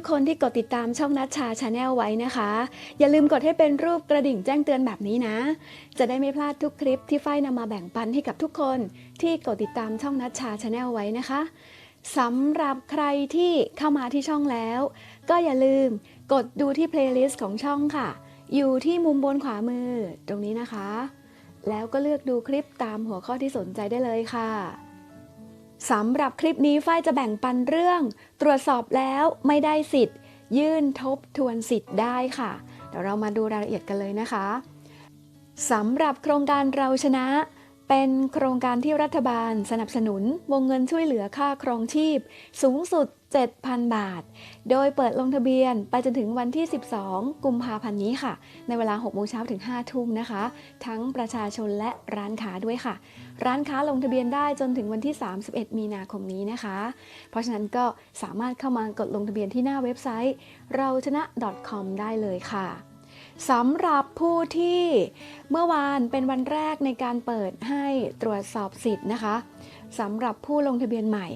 ทุกคนที่กดติดตามช่องนัชชาชาแนลไว้นะคะ อย่าลืมกดให้เป็นรูปกระดิ่งแจ้งเตือนแบบนี้นะ จะได้ไม่พลาดทุกคลิปที่ฝ้ายนำมาแบ่งปันให้กับทุกคนที่กดติดตามช่องนัชชาชาแนลไว้นะคะสำหรับใครที่เข้ามาที่ช่องแล้ว ก็อย่าลืมกดดูที่เพลย์ลิสต์ของช่องค่ะ อยู่ที่มุมบนขวามือตรงนี้นะคะ แล้วก็เลือกดูคลิปตามหัวข้อที่สนใจได้เลยค่ะ สำหรับคลิปนี้ฝ้ายจะแบ่งปันเรื่อง ตรวจสอบแล้วไม่ได้สิทธิ์ ยื่นทบทวนสิทธิ์ได้ค่ะ เดี๋ยวเรามาดูรายละเอียดกันเลยนะคะสำหรับโครงการเราชนะ เป็นโครงการที่รัฐบาลสนับสนุนวงเงินช่วยเหลือค่าครองชีพ สูงสุด 7,000 บาท โดยเปิดลงทะเบียนไปจนถึงวันที่ 12 กุมภาพันธ์นี้ค่ะ ในเวลา 6 โมงเช้าถึง 5 ทุ่มนะคะ ทั้งประชาชนและร้านค้าด้วยค่ะ ร้านค้าลงทะเบียนได้จนถึงวันที่ 31 มีนาคมนี้นะคะ เพราะฉะนั้นก็สามารถเข้ามากดลงทะเบียนที่หน้าเว็บไซต์ เราชนะ .com ได้เลยค่ะ สำหรับผู้ที่เมื่อวานเป็นวันแรกในการเปิดให้ตรวจสอบสิทธิ์นะคะสำหรับผู้ลงทะเบียนใหม่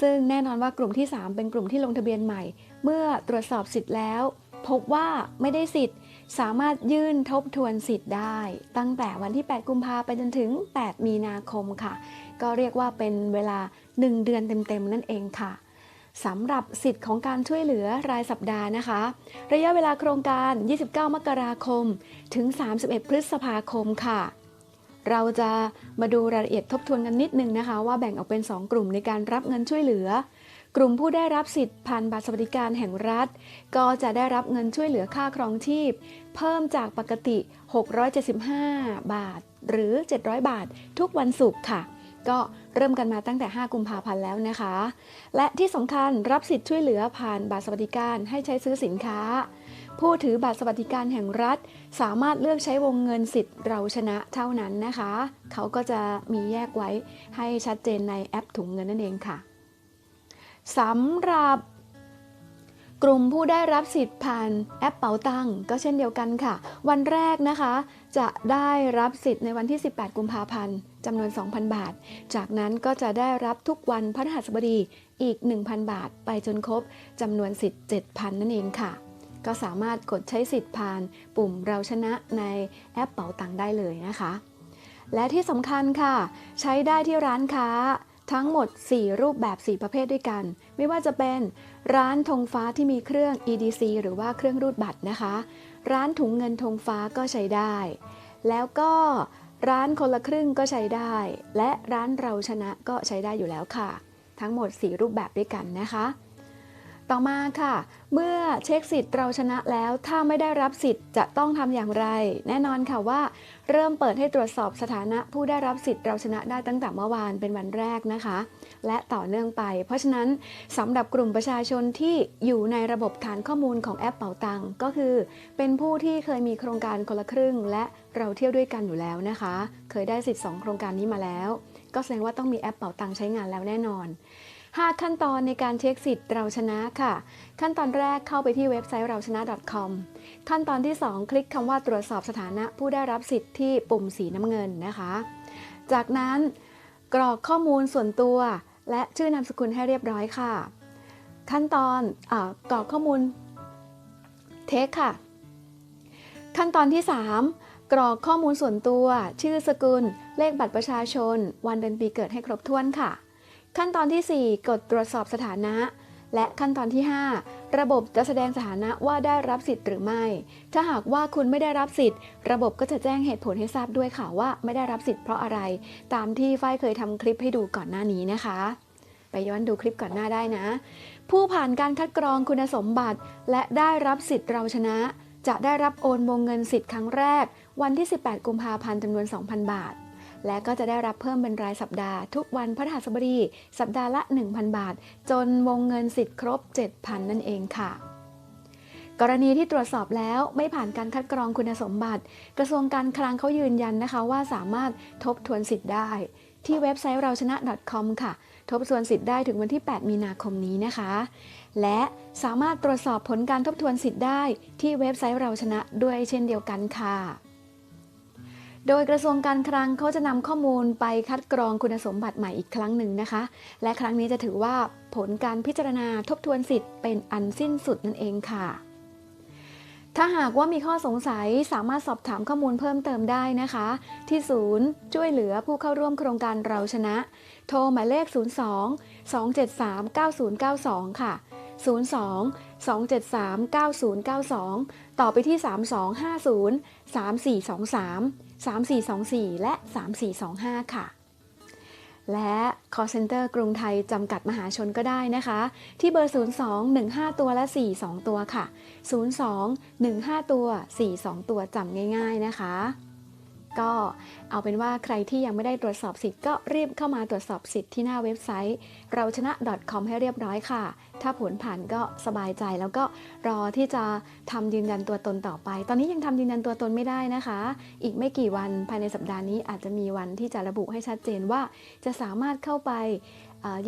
ซึ่งแน่นอนว่ากลุ่มที่ 3 เป็นกลุ่มที่ลงทะเบียนใหม่ เมื่อตรวจสอบสิทธิ์แล้ว พบว่าไม่ได้สิทธิ์ สามารถยื่นทบทวนสิทธิ์ได้ ตั้งแต่วันที่ 8 กุมภาไปจนถึง 8 มีนาคมค่ะ ก็เรียกว่าเป็นเวลา 1 เดือนเต็มๆนั่นเองค่ะ สำหรับสิทธิ์ของการช่วยเหลือรายสัปดาห์นะคะ ระยะเวลาโครงการ 29 มกราคม ถึง 31 พฤษภาคมค่ะ เราจะมาดูรายละเอียดทบทวนกันนิดนึงนะคะ ว่าแบ่งออกเป็น 2 กลุ่มในการรับเงินช่วยเหลือ กลุ่มผู้ได้รับสิทธิ์ผ่านบัตรสวัสดิการแห่งรัฐ ก็จะได้รับเงินช่วยเหลือค่าครองชีพ เพิ่มจากปกติ 675 บาท หรือ 700 บาท ทุกวันศุกร์ค่ะ ก็เริ่มกันมาตั้งแต่ 5 กุมภาพันธ์แล้วนะคะ และที่สำคัญรับสิทธิ์ช่วยเหลือผ่านบัตรสวัสดิการให้ใช้ซื้อสินค้า ผู้ถือบัตรสวัสดิการแห่งรัฐ สามารถเลือกใช้วงเงินสิทธิ์เราชนะเท่านั้นนะคะ เขาก็จะมีแยกไว้ให้ชัดเจนในแอปถุงเงินนั่นเองค่ะสำหรับ กลุ่มผู้ได้รับสิทธิ์ผ่านแอปเป๋าตังก็เช่นเดียวกันค่ะ วันแรกนะคะ จะได้รับสิทธิ์ในวันที่ 18 กุมภาพันธ์จำนวน 2,000 บาท จากนั้นก็จะได้รับทุกวันพฤหัสบดีอีก 1,000 บาท ไปจนครบจำนวนสิทธิ์ 7,000 นั่นเองค่ะ ก็สามารถกดใช้สิทธิ์ผ่านปุ่มเราชนะในแอปเป๋าตังได้เลยนะคะ และที่สำคัญค่ะ ใช้ได้ที่ร้านค้า ทั้งหมด 4 รูปแบบ 4 ประเภทด้วยกัน ไม่ว่าจะเป็น ร้านธงฟ้าที่มีเครื่อง EDC หรือว่าเครื่องรูดบัตรนะคะ ร้านถุงเงินธงฟ้าก็ใช้ได้ แล้วก็ร้านคนละครึ่งก็ใช้ได้ และร้านเราชนะก็ใช้ได้อยู่แล้วค่ะ ทั้งหมด 4 รูปแบบด้วยกันนะคะ ต่อมาค่ะ เมื่อเช็คสิทธิ์เราชนะแล้ว ถ้าไม่ได้รับสิทธิ์จะต้องทำอย่างไร แน่นอนค่ะว่า เริ่มเปิดให้ตรวจสอบสถานะ ผู้ได้รับสิทธิ์เราชนะได้ตั้งแต่เมื่อวานเป็นวันแรกนะคะ และต่อเนื่องไป เพราะฉะนั้นสำหรับกลุ่มประชาชนที่อยู่ในระบบฐานข้อมูลของแอปเป๋าตังก็คือ เป็นผู้ที่เคยมีโครงการคนละครึ่ง และเราเที่ยวด้วยกันอยู่แล้วนะคะ เคยได้สิทธิ์ 2 โครงการนี้มาแล้ว ก็แสดงว่าต้องมีแอปเป๋าตังใช้งานแล้วแน่นอน 5 ขั้นตอนในการเช็คสิทธิ์เราชนะค่ะ ขั้นตอนแรกเข้าไปที่เว็บไซต์เราชนะ .com ขั้นตอนที่ 2 คลิกคำว่าตรวจสอบสถานะผู้ได้รับสิทธิ์ที่ปุ่มสีน้ำเงินนะคะ จากนั้นกรอกข้อมูลส่วนตัว และชื่อนามสกุลให้เรียบร้อยค่ะ ขั้นตอนอกรอกข้อมูลเทคค่ะ ขั้นตอนที่ 3กรอกข้อมูลส่วนตัว ชื่อสกุล เลขบัตรประชาชน วันเดือนปีเกิดให้ครบถ้วนค่ะ ขั้นตอนที่ 4 กดตรวจสอบสถานะ และขั้นตอนที่ 5 ระบบจะแสดงสถานะว่าได้รับสิทธิ์หรือไม่ ถ้าหากว่าคุณไม่ได้รับสิทธิ์ ระบบก็จะแจ้งเหตุผลให้ทราบด้วยค่ะว่าไม่ได้รับสิทธิ์เพราะอะไร ตามที่ฝ้ายเคยทำคลิปให้ดูก่อนหน้านี้นะคะ ไปย้อนดูคลิปก่อนหน้าได้นะ ผู้ผ่านการคัดกรองคุณสมบัติ และได้รับสิทธิ์เราชนะ จะได้รับโอนวงเงินสิทธิ์ครั้งแรก วันที่ 18 กุมภาพันธ์จำนวน 2,000 บาท และก็จะได้รับเพิ่มเป็นรายสัปดาห์ทุกวันพฤหัสบดีสัปดาห์ละ 1,000 บาท จนวงเงินสิทธิ์ครบ 7,000 นั่นเองค่ะกรณีที่ตรวจสอบแล้วไม่ผ่านการคัดกรองคุณสมบัติ กระทรวงการคลังเขายืนยันนะคะว่าสามารถทบทวนสิทธิ์ได้ ที่เว็บไซต์เราชนะ .com ค่ะ ทบทวนสิทธิ์ได้ถึงวันที่ 8 มีนาคมนี้นะคะ และสามารถตรวจสอบผลการทบทวนสิทธิ์ได้ ที่เว็บไซต์เราชนะด้วยเช่นเดียวกันค่ะ โดยกระทรวงการคลังเขาจะนำข้อมูลไปคัดกรองคุณสมบัติใหม่อีกครั้งหนึ่งนะคะ และครั้งนี้จะถือว่าผลการพิจารณาทบทวนสิทธิ์เป็นอันสิ้นสุดนั่นเองค่ะ ถ้าหากว่ามีข้อสงสัยสามารถสอบถามข้อมูลเพิ่มเติมได้นะคะ ที่ศูนย์ช่วยเหลือผู้เข้าร่วมโครงการเราชนะ โทรหมายเลข 02 273 9092 ค่ะ 02 273 9092 ต่อไปที่ 3250 3423 3424 และ 3425 ค่ะ และ call center กรุงไทยจำกัดมหาชนก็ได้นะคะ ที่เบอร์ 02 15 ตัวและ 42 ตัวค่ะ 02 15 ตัว 42 ตัวจำง่าย ๆ นะคะ ก็เอาเป็นว่าใครที่ยังไม่ได้ตรวจสอบสิทธิ์ก็รีบเข้ามาตรวจสอบสิทธิ์ที่หน้าเว็บไซต์ เราชนะ .com ให้เรียบร้อยค่ะ ถ้าผลผ่านก็สบายใจแล้วก็รอที่จะทำยืนยันตัวตนต่อไป ตอนนี้ยังทำยืนยันตัวตนไม่ได้นะคะ อีกไม่กี่วันภายในสัปดาห์นี้อาจจะมีวันที่จะระบุให้ชัดเจนว่าจะสามารถเข้าไป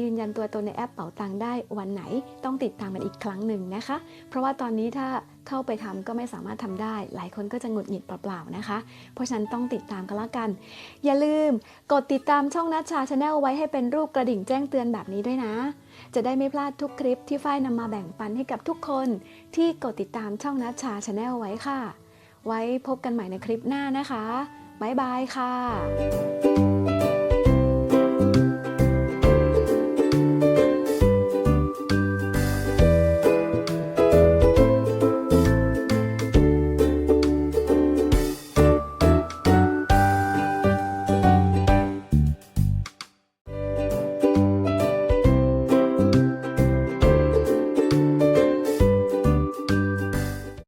ยืนยันตัวตนในแอปเป๋าตังได้วันไหนต้องติดตามกันอีกครั้งหนึ่งนะคะ เพราะว่าตอนนี้ถ้าเข้าไปทำก็ไม่สามารถทำได้ หลายคนก็จะหงุดหงิดเปล่าๆนะคะ เพราะฉะนั้นต้องติดตามกันละกัน อย่าลืมกดติดตามช่องนัชชาชาแนลไว้ให้เป็นรูปกระดิ่งแจ้งเตือนแบบนี้ด้วยนะ จะได้ไม่พลาดทุกคลิปที่ฝ้ายนำมาแบ่งปันให้กับทุกคน ที่กดติดตามช่องนัชชาชาแนลไว้ค่ะ ไว้พบกันใหม่ในคลิปหน้านะคะบ๊ายบายค่ะ